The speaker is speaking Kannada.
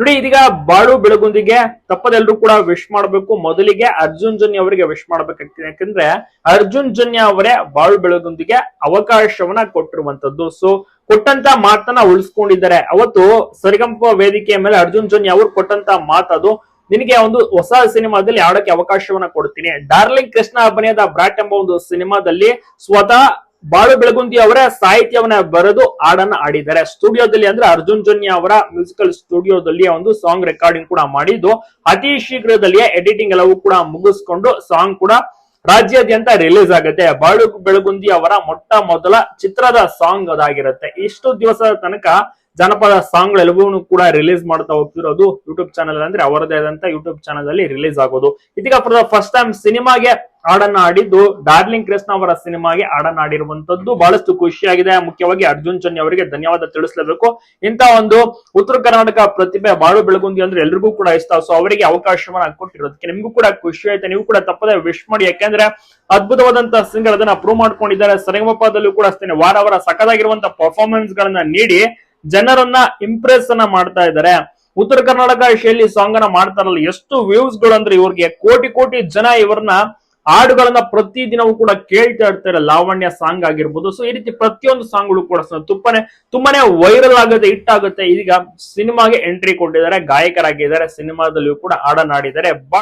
ನೋಡಿ, ಇದೀಗ ಬಾಳು ಬೆಳಗುಂದಿಗೆ ತಪ್ಪದೆಲ್ಲರೂ ಕೂಡ ವಿಶ್ ಮಾಡಬೇಕು. ಮೊದಲಿಗೆ ಅರ್ಜುನ್ ಜನ್ಯ ಅವರಿಗೆ ವಿಶ್ ಮಾಡ್ಬೇಕಾಗ್ತದೆ. ಯಾಕಂದ್ರೆ ಅರ್ಜುನ್ ಜನ್ಯ ಅವರೇ ಬಾಳು ಬೆಳಗುಂದಿಗೆ ಅವಕಾಶವನ್ನ ಕೊಟ್ಟಿರುವಂತದ್ದು. ಸೊ ಕೊಟ್ಟಂತ ಮಾತನ್ನ ಉಳಿಸ್ಕೊಂಡಿದ್ದಾರೆ. ಅವತ್ತು ಸರಿಗಂಪ ವೇದಿಕೆಯ ಮೇಲೆ ಅರ್ಜುನ್ ಜನ್ಯ ಅವರು ಕೊಟ್ಟಂತ ಮಾತದು ನಿನಗೆ ಒಂದು ಹೊಸ ಸಿನಿಮಾದಲ್ಲಿ ಆಡೋಕೆ ಅವಕಾಶವನ್ನ ಕೊಡ್ತೀನಿ. ಡಾರ್ಲಿಂಗ್ ಕೃಷ್ಣ ಅಭಿನಯದ ಬ್ರಾಟ್ ಎಂಬ ಒಂದು ಸಿನಿಮಾದಲ್ಲಿ ಸ್ವತಃ ಬಾಳು ಬೆಳಗುಂದಿ ಅವರ ಸಾಹಿತ್ಯವನ್ನ ಬರೆದು ಹಾಡನ್ನ ಆಡಿದ್ದಾರೆ ಸ್ಟುಡಿಯೋದಲ್ಲಿ ಅಂದ್ರೆ ಅರ್ಜುನ್ ಜೊನ್ಯ ಅವರ ಮ್ಯೂಸಿಕಲ್ ಸ್ಟುಡಿಯೋದಲ್ಲಿ ಒಂದು ಸಾಂಗ್ ರೆಕಾರ್ಡಿಂಗ್ ಕೂಡ ಮಾಡಿದ್ದು. ಅತಿ ಶೀಘ್ರದಲ್ಲಿಯೇ ಎಡಿಟಿಂಗ್ ಎಲ್ಲವೂ ಕೂಡ ಮುಗಿಸ್ಕೊಂಡು ಸಾಂಗ್ ಕೂಡ ರಾಜ್ಯಾದ್ಯಂತ ರಿಲೀಸ್ ಆಗುತ್ತೆ. ಬಾಳು ಬೆಳಗುಂದಿ ಅವರ ಮೊಟ್ಟ ಮೊದಲ ಚಿತ್ರದ ಸಾಂಗ್ ಅದಾಗಿರುತ್ತೆ. ಇಷ್ಟು ದಿವಸದ ತನಕ ಜನಪದ ಸಾಂಗ್ ಎಲ್ಲವೂ ಕೂಡ ರಿಲೀಸ್ ಮಾಡ್ತಾ ಹೋಗ್ತಿರೋದು ಯೂಟ್ಯೂಬ್ ಚಾನಲ್ ಅಂದ್ರೆ ಅವರದೇ ಆದಂತ ಯೂಟ್ಯೂಬ್ ಚಾನಲ್ ಅಲ್ಲಿ ರಿಲೀಸ್ ಆಗೋದು. ಇದೀಗ ಫಸ್ಟ್ ಟೈಮ್ ಸಿನಿಮಾಗೆ ಹಾಡನ್ನ ಆಡಿದ್ದು ಡಾರ್ಲಿಂಗ್ ಕೃಷ್ಣ ಅವರ ಸಿನಿಮಾಗೆ ಹಾಡನ್ನ ಆಡಿರುವಂತದ್ದು ಬಹಳಷ್ಟು ಖುಷಿಯಾಗಿದೆ. ಮುಖ್ಯವಾಗಿ ಅರ್ಜುನ್ ಚನ್ನಿ ಅವರಿಗೆ ಧನ್ಯವಾದ ತಿಳಿಸಲೇಬೇಕು. ಇಂತ ಒಂದು ಉತ್ತರ ಕರ್ನಾಟಕ ಪ್ರತಿಭೆ ಬಾಳು ಬೆಳಗುಂದಿ ಅಂದ್ರೆ ಎಲ್ರಿಗೂ ಕೂಡ ಇಷ್ಟ. ಸೊ ಅವರಿಗೆ ಅವಕಾಶವನ್ನ ಕೊಟ್ಟಿರೋದಕ್ಕೆ ನಿಮ್ಗೂ ಕೂಡ ಖುಷಿ ಆಯ್ತು. ನೀವು ಕೂಡ ತಪ್ಪದೆ ವಿಶ್ ಮಾಡಿ. ಯಾಕೆಂದ್ರೆ ಅದ್ಭುತವಾದಂತಹ ಸಿಂಗರ್ ಅದನ್ನ ಪ್ರೂವ್ ಮಾಡ್ಕೊಂಡಿದ್ದಾರೆ. ಸರಿಗಮಪದಲ್ಲೂ ಕೂಡ ಅಷ್ಟೇ ವಾರ ವಾರ ಸಖದಾಗಿರುವಂತಹ ಪರ್ಫಾರ್ಮೆನ್ಸ್ ಗಳನ್ನ ನೀಡಿ ಜನರನ್ನ ಇಂಪ್ರೆಸ್ ಅನ್ನ ಮಾಡ್ತಾ ಇದ್ದಾರೆ. ಉತ್ತರ ಕರ್ನಾಟಕ ಶೈಲಿ ಸಾಂಗ್ ಅನ್ನ ಮಾಡ್ತಾರಲ್ಲ, ಎಷ್ಟು ವ್ಯೂಸ್ಗಳು ಅಂದ್ರೆ ಇವ್ರಿಗೆ ಕೋಟಿ ಕೋಟಿ ಜನ ಇವ್ರನ್ನ ಹಾಡುಗಳನ್ನ ಪ್ರತಿ ದಿನವೂ ಕೂಡ ಕೇಳ್ತಾ ಇರ್ತಾರೆ, ಲಾವಣ್ಯ ಸಾಂಗ್ ಆಗಿರ್ಬೋದು. ಸೊ ಈ ರೀತಿ ಪ್ರತಿಯೊಂದು ಸಾಂಗ್ಗಳು ಕೂಡ ತುಂಬಾನೇ ತುಂಬಾನೇ ವೈರಲ್ ಆಗುತ್ತೆ ಹಿಟ್ ಆಗುತ್ತೆ. ಈಗ ಸಿನಿಮಾಗೆ ಎಂಟ್ರಿ ಕೊಟ್ಟಿದ್ದಾರೆ, ಗಾಯಕರಾಗಿದ್ದಾರೆ, ಸಿನಿಮಾದಲ್ಲಿಯೂ ಕೂಡ ಹಾಡನಾಡಿದ್ದಾರೆ